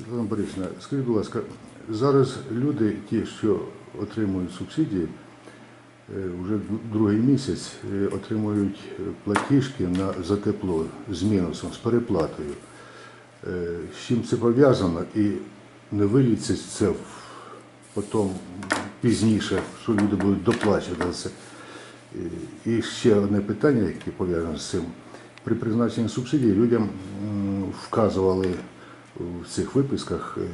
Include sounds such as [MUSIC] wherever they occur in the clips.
Світлана Борисівна, скажіть, будь ласка, зараз люди, ті, що отримують субсидії, е, вже другий місяць е, отримують е, платіжки на, за тепло з мінусом, з переплатою. З чим це пов'язано і не виліться це потім пізніше, що люди будуть доплачувати за це. І ще одне питання, яке пов'язане з цим. При призначенні субсидій людям вказували в цих виписках, е,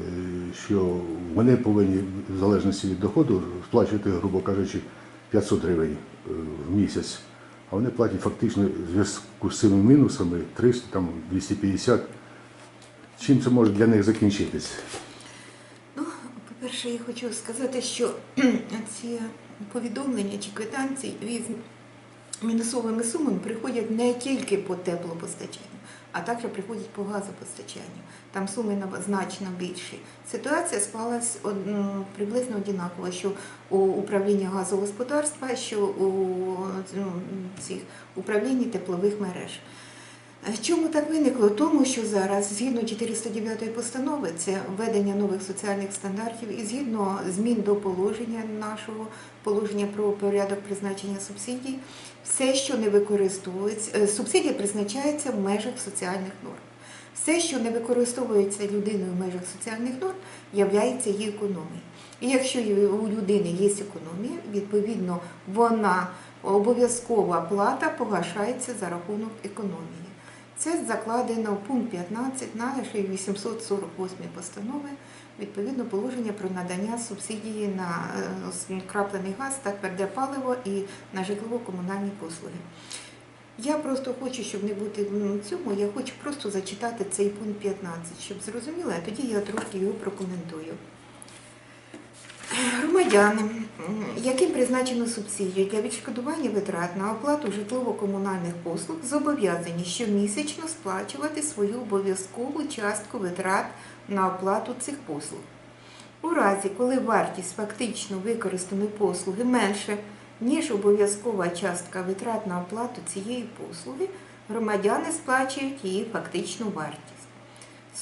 що вони повинні, в залежності від доходу, сплачувати, грубо кажучи, 500 гривень е, в місяць. А вони платять фактично в зв'язку з цими мінусами 300, там, 250. Чим це може для них закінчитись? Ну, по-перше, я хочу сказати, що [CLEARS THROAT] ці повідомлення чи квитанції від мінусовими сумами приходять не тільки по теплопостачанню, а також приходять по газопостачанню. Там суми значно більші. Ситуація склалась приблизно однаково, що у управління газогосподарства, що у ну, цих управлінні теплових мереж. Чому так виникло? Тому що зараз, згідно 409 постанови, це введення нових соціальних стандартів і згідно змін до положення нашого положення про порядок призначення субсидій, все, що не використовується, е, субсидія призначається в межах соціальних норм. Все, що не використовується людиною в межах соціальних норм, являється її економією. І якщо у людини є економія, відповідно вона обов'язкова плата погашається за рахунок економії. Це закладено в пункт 15 нашої 848 постанови, відповідно положення про надання субсидії на е, краплений газ та тверде паливо і на житлово-комунальні послуги. Я просто хочу, щоб не бути в цьому, я хочу просто зачитати цей пункт 15, щоб зрозуміли, а тоді я трошки його прокоментую. Громадяни, яким призначено субсидію для відшкодування витрат на оплату житлово-комунальних послуг, зобов'язані щомісячно сплачувати свою обов'язкову частку витрат на оплату цих послуг. У разі, коли вартість фактично використаної послуги менше, ніж обов'язкова частка витрат на оплату цієї послуги, громадяни сплачують її фактичну вартість.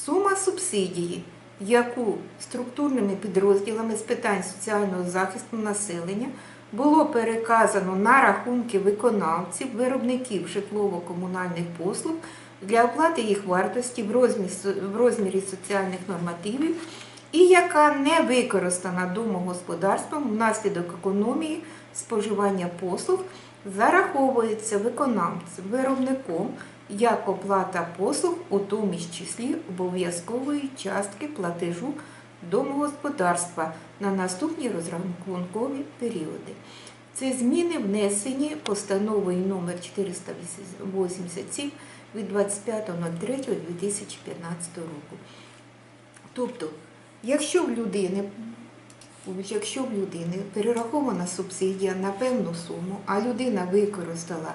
Сума субсидії, яку структурними підрозділами з питань соціального захисту населення було переказано на рахунки виконавців, виробників житлово-комунальних послуг для оплати їх вартості в розмірі, соціальних нормативів, і яка не використана домогосподарством внаслідок економії споживання послуг, зараховується виконавцем, виробником як оплата послуг, у тому числі обов'язкової частки платежу домогосподарства на наступні розрахункові періоди. Це зміни внесені постановою номер 487 від 25.03.2015 року. Тобто, якщо в людини Якщо в людини перерахована субсидія на певну суму, а людина використала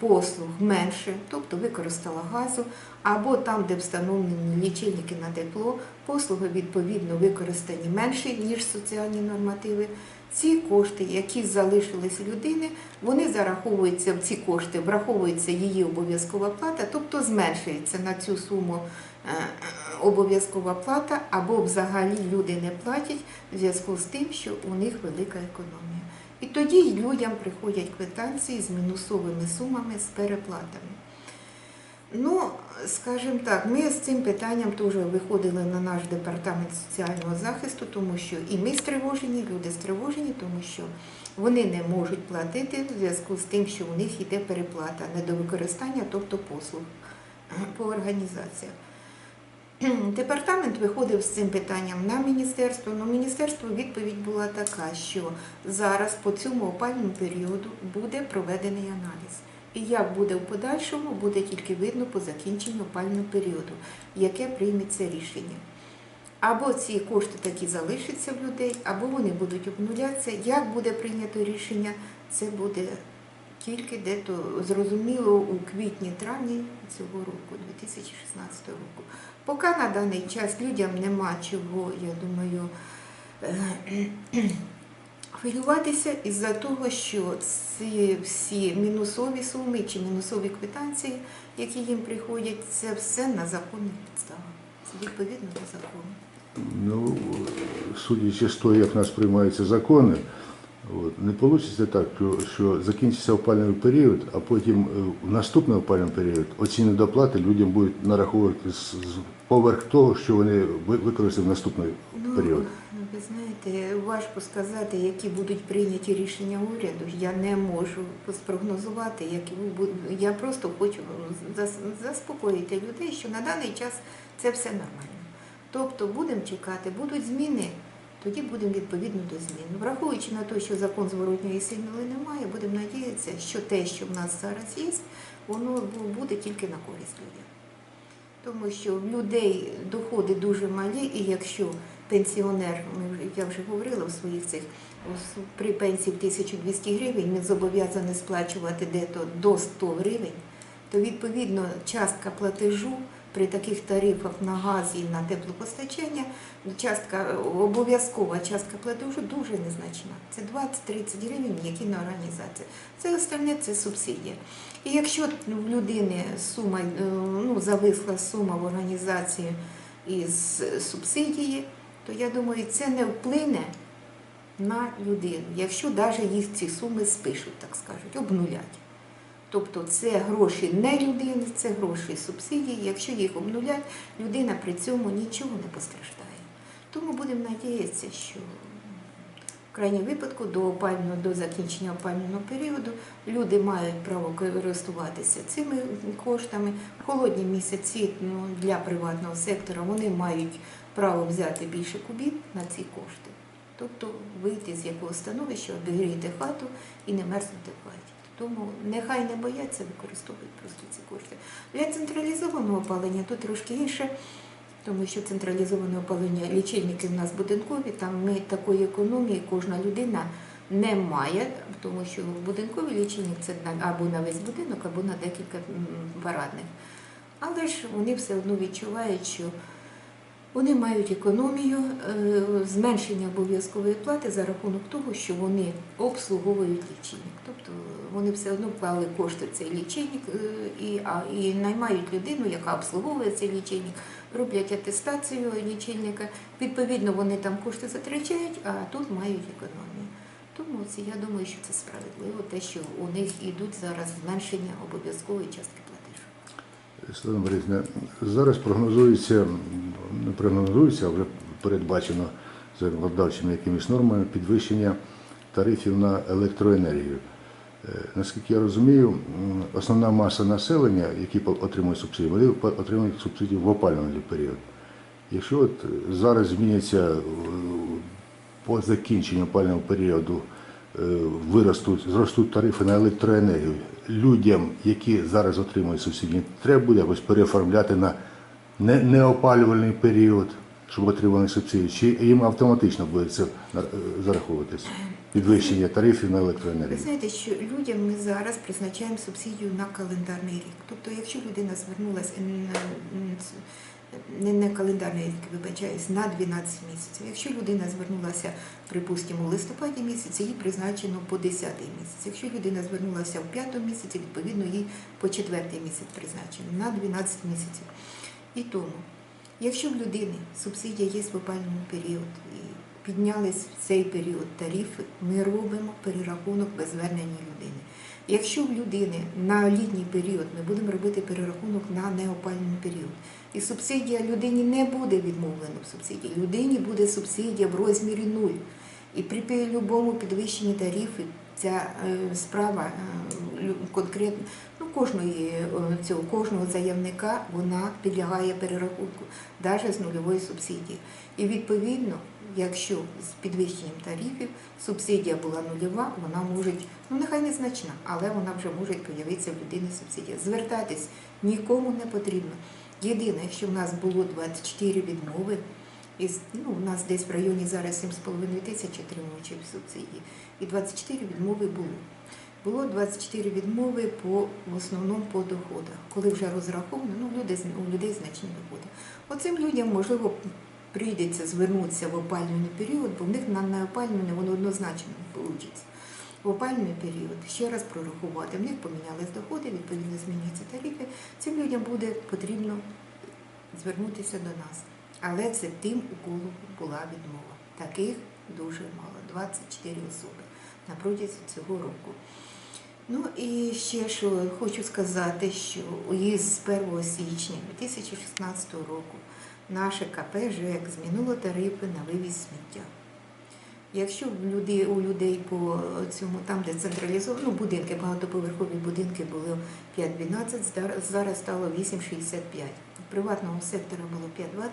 послуг менше, тобто використала газу, або там, де встановлені лічильники на тепло, послуги відповідно використані менше, ніж соціальні нормативи. Ці кошти, які залишились людини, вони зараховуються в ці кошти, враховується її обов'язкова плата, тобто зменшується на цю суму е, обов'язкова плата, або взагалі люди не платять в зв'язку з тим, що у них велика економія. І тоді людям приходять квитанції з мінусовими сумами, з переплатами. Ну, скажімо так, ми з цим питанням теж виходили на наш департамент соціального захисту, тому що і ми стривожені, люди стривожені, тому що вони не можуть платити в зв'язку з тим, що у них йде переплата недовикористання, тобто послуг по організаціях. Департамент виходив з цим питанням на міністерство. але міністерство відповідь була така, що зараз по цьому опальному періоду буде проведений аналіз. І як буде в подальшому, буде тільки видно по закінченню опального періоду, яке прийметься рішення. Або ці кошти такі залишаться в людей, або вони будуть обнулятися. Як буде прийнято рішення, це буде тільки дето зрозуміло у квітні-травні цього року, 2016 року. Поки на даний час людям нема чого, я думаю, е, [CLEARS THROAT] хвилюватися із-за того, що ці всі мінусові суми чи мінусові квитанції, які їм приходять, це все на законних підставах. відповідно до закону. Ну, судячи з того, як в нас приймаються закони, не вийде так, що, закінчиться опалювальний період, а потім е, в наступний опалювальний період оці недоплати людям будуть нараховувати з- поверх того, що вони ви- використали в наступний Ну, період. ви знаєте, важко сказати, які будуть прийняті рішення уряду. Я не можу спрогнозувати, які будуть. Я просто хочу заспокоїти людей, що на даний час це все нормально. Тобто будемо чекати, будуть зміни, тоді будемо відповідно до змін. Враховуючи на те, що закон зворотньої сили немає, будемо надіятися, що те, що в нас зараз є, воно буде тільки на користь людям. Тому що в людей доходи дуже малі, і якщо пенсіонер, я вже говорила у своїх цих при пенсії 1200 гривень, він зобов'язаний сплачувати дето до 100 гривень, то відповідно частка платежу при таких тарифах на газ і на теплопостачання, частка обов'язкова частка платежу дуже незначна. Це 20-30 гривень, які на організацію. Це остальне це субсидія. І якщо в людини сума е, ну, зависла сума в організації із субсидії, то я думаю, це не вплине на людину, якщо навіть їх ці суми спишуть, так скажуть, обнулять. Тобто це гроші не людини, це гроші субсидії. Якщо їх обнулять, людина при цьому нічого не постраждає. Тому будемо надіятися, що в крайньому випадку до опального, до закінчення опального періоду люди мають право користуватися цими коштами. В холодні місяці ну, для приватного сектора вони мають право взяти більше кубів на ці кошти. Тобто вийти з якого становища, обігріти хату і не мерзнути в хаті. Тому нехай не бояться використовують просто ці кошти. Для централізованого опалення тут трошки інше, тому що централізоване опалення лічильники в нас будинкові, там ми такої економії кожна людина не має, тому що будинковий лічильник це або на весь будинок, або на декілька парадних. Але ж вони все одно відчувають, що вони мають економію, е, зменшення обов'язкової плати за рахунок того, що вони обслуговують лічильник. Тобто вони все одно вклали кошти цей лічильник е, і, а, і наймають людину, яка обслуговує цей лічильник, роблять атестацію лічильника. Відповідно, вони там кошти затрачають, а тут мають економію. Тому я думаю, що це справедливо, те, що у них йдуть зараз зменшення обов'язкової частки платежу. Світлана Борисівна, зараз прогнозується, не прогнозується, а вже передбачено законодавчими якимись нормами підвищення тарифів на електроенергію. Е, Наскільки я розумію, основна маса населення, які отримують субсидії, вони отримують субсидії в опалювальний період. Якщо от зараз зміняться е, по закінченню опалювального періоду виростуть, зростуть тарифи на електроенергію, людям, які зараз отримують субсидії, треба буде якось переоформляти на неопалювальний період, щоб отримали субсидії, чи їм автоматично буде це е, зараховуватись? Підвищення тарифів на електроенергію. Ви знаєте, що людям ми зараз призначаємо субсидію на календарний рік. Тобто, якщо людина звернулася не на календарний рік, вибачаюсь, на 12 місяців. Якщо людина звернулася, припустимо, у листопаді місяці, їй призначено по 10 місяць. Якщо людина звернулася в 5 місяці, відповідно їй по 4 місяць призначено на 12 місяців. І тому, якщо в людини субсидія є в опальному період і піднялись в цей період тарифи, ми робимо перерахунок без звернення людини. Якщо в людини на літній період ми будемо робити перерахунок на неопальний період, і субсидія людині не буде відмовлено в субсидії, людині буде субсидія в розмірі нуль. І при будь-якому підвищенні тарифів ця е, справа е, конкретно ну, кожної, е, цього, кожного заявника вона підлягає перерахунку, навіть з нульової субсидії. І відповідно, якщо з підвищенням тарифів субсидія була нульова, вона може, ну нехай незначна, але вона вже може появитися в людини субсидія. Звертатись нікому не потрібно. Єдине, якщо в нас було 24 відмови, із, ну, у нас десь в районі зараз 7,5 тисяч отримувачів субсидій, і 24 відмови було. Було 24 відмови по в основному по доходах, коли вже розраховано, ну люди у людей значні доходи. Оцим людям можливо прийдеться звернутися в опалювальний період, бо в них на, опалювальний воно однозначно вийде. В опалювальний період ще раз прорахувати. В них помінялись доходи, відповідно змінюються тарифи. Цим людям буде потрібно звернутися до нас. Але це тим, у кого була відмова. Таких дуже мало 24 особи на протязі цього року. Ну і ще що хочу сказати, що із 1 січня 2016 року наше КП ЖЕК змінило тарифи на вивіз сміття. Якщо в люди, у людей по цьому, там, де централізовано, ну, будинки, багатоповерхові будинки були 5,12, зараз стало 8,65. У приватного сектора було 5,20,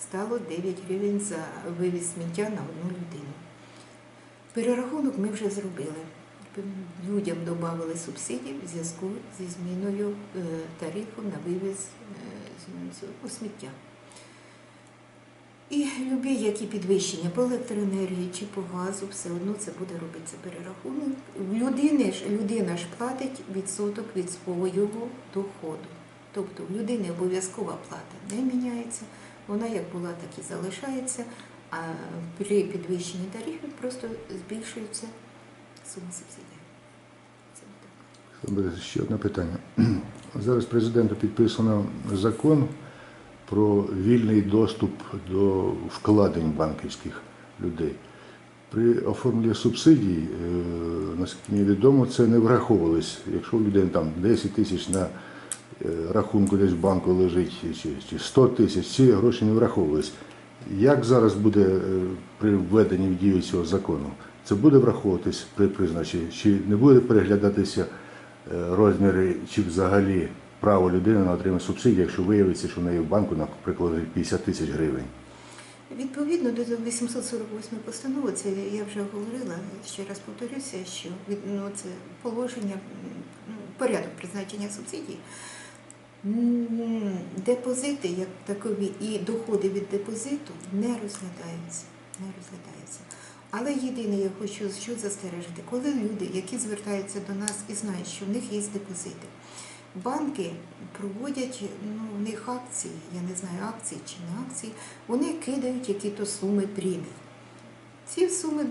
стало 9 гривень за вивіз сміття на одну людину. Перерахунок ми вже зробили. Людям додали субсидії в зв'язку зі зміною е, тарифу на вивіз е, сміття. І любі які підвищення по електроенергії чи по газу, все одно це буде робитися перерахунок. Людини ж людина ж платить відсоток від свого доходу. Тобто в людини обов'язкова плата не міняється, вона як була, так і залишається, а при підвищенні тарифів просто збільшується сума субсидій. Це так. Ще одне питання. Зараз президенту підписано закон про вільний доступ до вкладень банківських людей. При оформленні субсидій, е, наскільки мені відомо, це не враховувалось. Якщо у людей там 10 тисяч на е, рахунку десь в банку лежить, чи, чи 100 тисяч, ці гроші не враховувались. Як зараз буде е, при введенні в дію цього закону? Це буде враховуватись при призначенні, чи не буде переглядатися розміри, чи взагалі право людини на отримання субсидії, якщо виявиться, що в неї в банку, наприклад, 50 тисяч гривень? Відповідно до 848 постанови, це я вже говорила, ще раз повторюся, що ну, це положення, ну, порядок призначення субсидій. Депозити як такові і доходи від депозиту не розглядаються. Не розглядаються. Але єдине, я хочу що застережити, коли люди, які звертаються до нас і знають, що в них є депозити, банки проводять ну, в них акції, я не знаю, акції чи не акції, вони кидають які-то суми премій. Ці суми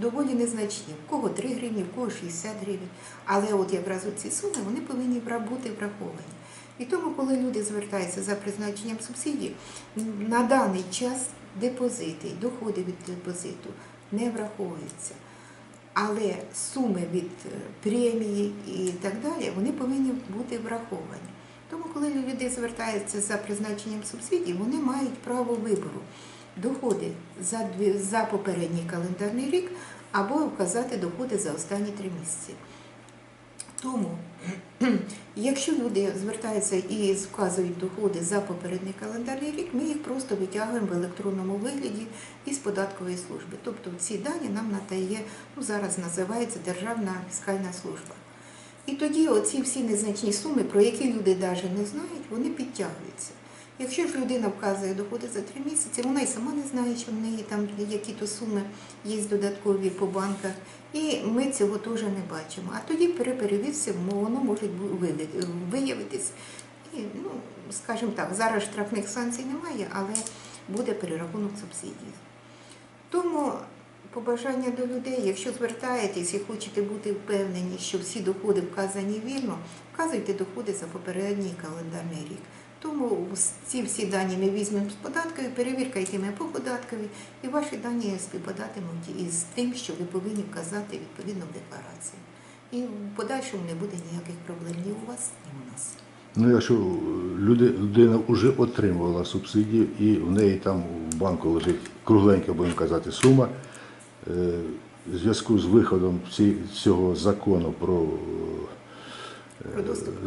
доволі незначні. В кого 3 гривні, в кого 60 гривень. Але от якраз ці суми вони повинні бути враховані. І тому, коли люди звертаються за призначенням субсидій, на даний час депозити доходи від депозиту не враховуються. Але суми від е, премії і так далі, вони повинні бути враховані. Тому, коли люди звертаються за призначенням субсидій, вони мають право вибору доходи за, за попередній календарний рік або вказати доходи за останні три місяці. Тому, [CLEARS THROAT] якщо люди звертаються і вказують доходи за попередній календарний рік, ми їх просто витягуємо в електронному вигляді із податкової служби. Тобто ці дані нам надає, ну зараз називається Державна фіскальна служба. І тоді оці всі незначні суми, про які люди навіть не знають, вони підтягуються. Якщо ж людина вказує доходи за три місяці, вона й сама не знає, що в неї там які-то суми є додаткові по банках, і ми цього теж не бачимо. А тоді при воно може виявитись. І, ну, скажімо так, зараз штрафних санкцій немає, але буде перерахунок субсидій. Тому побажання до людей, якщо звертаєтесь і хочете бути впевнені, що всі доходи вказані вірно, вказуйте доходи за попередній календарний рік. Тому ці всі дані ми візьмемо з податкові, перевірка йтиме по податкові, і ваші дані співпадатимуть із тим, що ви повинні вказати відповідно в декларації. І в подальшому не буде ніяких проблем ні у вас, ні у нас. Ну, якщо люди, людина вже отримувала субсидію і в неї там в банку лежить кругленька, будемо казати, сума, е, в зв'язку з виходом цього закону про, е.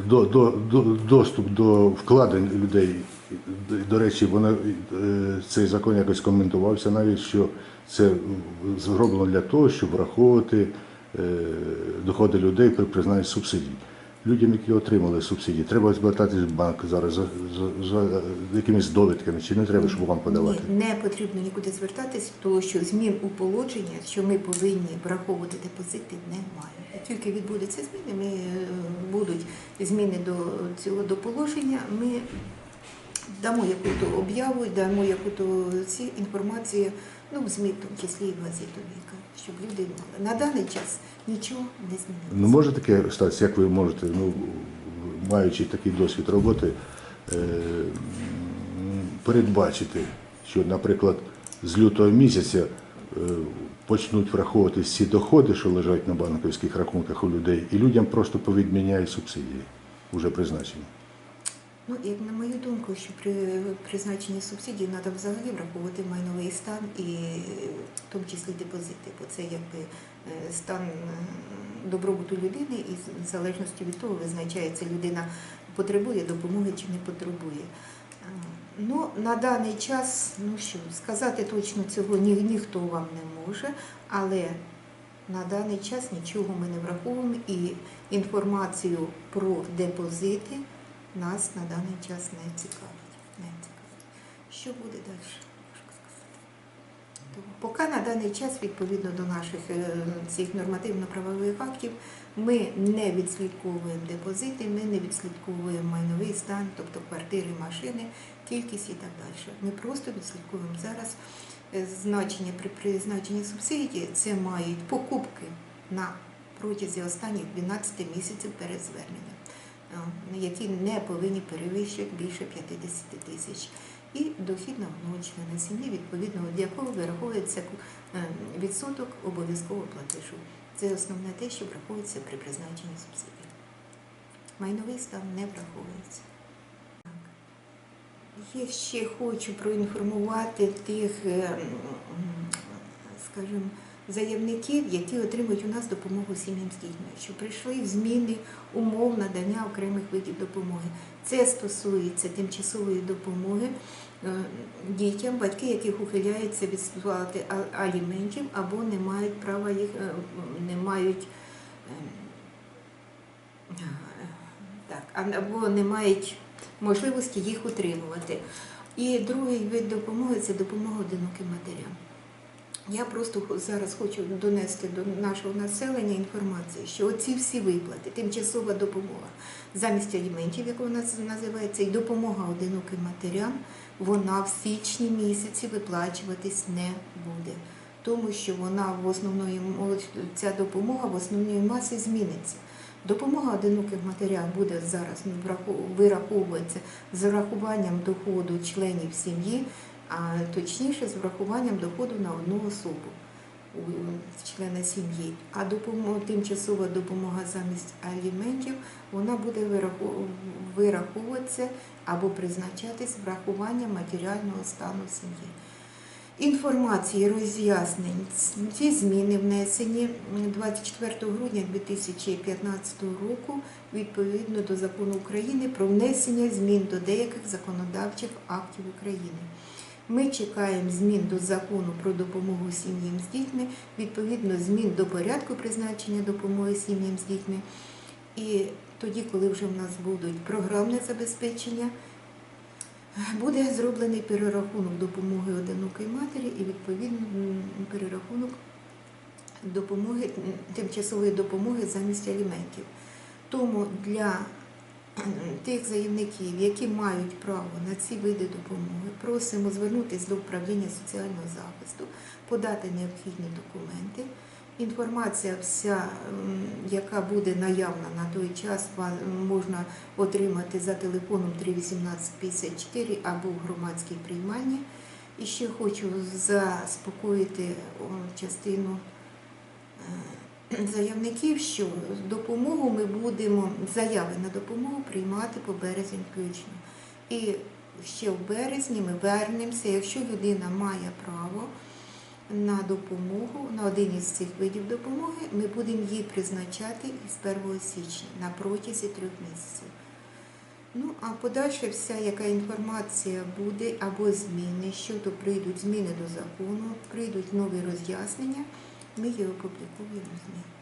До, до, до, доступ до вкладень людей, до, речі, вона, е, цей закон якось коментувався навіть, що це зроблено для того, щоб враховувати е, доходи людей при признанні субсидій. Людям, які отримали субсидії, треба звертатись в банк зараз за, за, за якимись довідками, чи не треба, щоб вам подавати? Ні, не потрібно нікуди звертатись, тому що змін у положення, що ми повинні враховувати депозити, немає. Тільки відбудуться зміни, ми е, будуть зміни до цього до положення. Ми дамо яку-то об'яву, дамо яку-то ці інформацію, ну в ЗМІ, в тому числі і в газету Віка, щоб люди. На даний час нічого не змінилося. Ну може таке статися, як ви можете, ну маючи такий досвід роботи, е, передбачити, що, наприклад, з лютого місяця е, почнуть враховуватись ці доходи, що лежать на банківських рахунках у людей, і людям просто повідміняють субсидії, вже призначені. Ну, як на мою думку, що при призначенні субсидій треба взагалі враховувати майновий стан і е, в тому числі депозити, бо це якби е, стан е, добробуту людини і в залежності від того визначається людина потребує допомоги чи не потребує. Ну, на даний час, ну що, сказати точно цього ні, ніхто вам не може, але на даний час нічого ми не враховуємо і інформацію про депозити нас на даний час не цікавить. Не цікавить. Що буде далі? Тому поки на даний час, відповідно до наших е, цих нормативно-правових актів, ми не відслідковуємо депозити, ми не відслідковуємо майновий стан, тобто квартири, машини, кількість і так далі. Ми просто відслідковуємо зараз е, значення при призначенні субсидії, це мають покупки на протязі останніх 12 місяців перед зверненням які не повинні перевищувати більше 50 тисяч. І дохід на сім'ї, відповідно від якого вираховується е, відсоток обов'язкового платежу. Це основне те, що враховується при призначенні субсидій. Майновий стан не враховується. Я ще хочу проінформувати тих, е, скажімо, заявників, які отримують у нас допомогу сім'ям з дітьми, що прийшли зміни умов надання окремих видів допомоги. Це стосується тимчасової допомоги е, дітям, батьки, яких ухиляються від сплати аліментів або не мають права їх, е, не мають е, так, або не мають можливості їх утримувати. І другий вид допомоги це допомога одиноким матерям. Я просто зараз хочу донести до нашого населення інформацію, що оці всі виплати, тимчасова допомога замість аліментів, як вона називається, і допомога одиноким матерям, вона в січні місяці виплачуватись не буде, тому що вона в основної ця допомога в основній масі зміниться. Допомога одиноким матерям буде зараз враху- вираховуватися з врахуванням доходу членів сім'ї, а точніше з врахуванням доходу на одну особу члена сім'ї. А допомога, тимчасова допомога замість аліментів вона буде вираховуватися або призначатись врахуванням матеріального стану сім'ї. Інформації роз'яснень ці зміни внесені 24 грудня 2015 року відповідно до закону України про внесення змін до деяких законодавчих актів України. Ми чекаємо змін до закону про допомогу сім'ям з дітьми, відповідно змін до порядку призначення допомоги сім'ям з дітьми. І тоді, коли вже в нас будуть програмне забезпечення, буде зроблений перерахунок допомоги одинокої матері і відповідно перерахунок допомоги, тимчасової допомоги замість аліментів. Тому для [CLEARS THROAT] тих заявників, які мають право на ці види допомоги, просимо звернутися до управління соціального захисту, подати необхідні документи. Інформація вся, яка буде наявна на той час, можна отримати за телефоном 31854 або в громадській приймальні. І ще хочу заспокоїти частину е, заявників, що допомогу ми будемо, заяви на допомогу приймати по березень включно. І ще в березні ми вернемося, якщо людина має право на допомогу, на один із цих видів допомоги, ми будемо її призначати із 1 січня на протязі трьох місяців. Ну, а подальше вся, яка інформація буде або зміни, щодо прийдуть зміни до закону, прийдуть нові роз'яснення, ми її опублікуємо в ЗМІ.